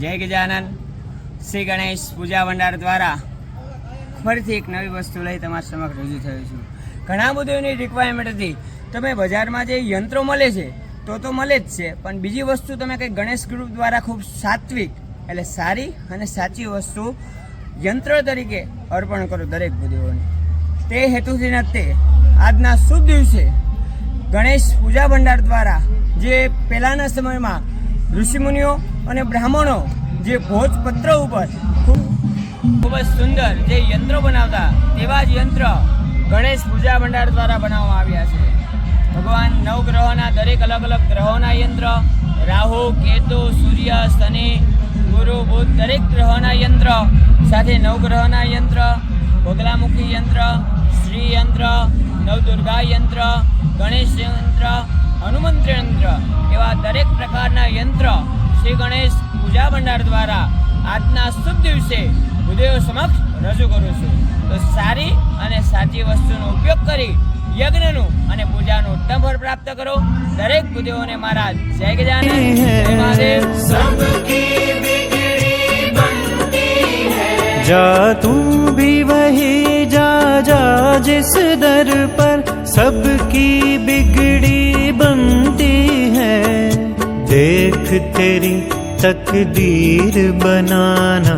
જય ગજાનંદ શ્રી ગણેશ પૂજા ભંડાર દ્વારા ફરીથી એક નવી વસ્તુ લઈ તમારા સમક્ષ રજૂ થયો છું. ઘણા બધાની રિક્વાયરમેન્ટ હતી. તમે બજારમાં જે યંત્રો મળે છે, તો તો મળે જ છે, પણ બીજી વસ્તુ તમે કંઈક ગણેશ ગ્રુપ દ્વારા ખૂબ સાત્વિક એટલે સારી અને સાચી વસ્તુ યંત્ર તરીકે અર્પણ કરો દરેક બુદ્ધિઓને. તે હેતુથી તે, આજના શુભ દિવસે ગણેશ પૂજા ભંડાર દ્વારા જે પહેલાંના સમયમાં ઋષિમુનિઓ અને બ્રાહ્મણો જે ભોજપત્ર ઉપર ખૂબ જ સુંદર જે યંત્રો બનાવતા તેવા જ યંત્ર ગણેશ પૂજા ભંડાર દ્વારા બનાવવામાં આવ્યા છે. ભગવાન નવગ્રહોના દરેક અલગ અલગ ગ્રહોના યંત્ર, રાહુ, કેતુ, સૂર્ય, શનિ, ગુરુ, બુધ દરેક ગ્રહોના યંત્ર, સાથે નવગ્રહોના યંત્ર, બગલામુખી યંત્ર, શ્રી યંત્ર, નવદુર્ગા યંત્ર, ગણેશ યંત્ર પ્રકારના યંત્ર શ્રી ગણેશ પૂજા ભંડાર દ્વારા આજના શુભ દિવસે બુદેવ સમક્ષ રજૂ કરું છું તો સારી અને સાચી વસ્તુનો ઉપયોગ કરી યજ્ઞનું અને પૂજાનું ઉત્તમ ફળ પ્રાપ્ત કરો દરેક બુદેવોને મારા જય ગજાનંદ જય મહાદેવ जा तू भी वही जा जा जिस दर पर सबकी बिगड़ी देख तेरी तकदीर बनाना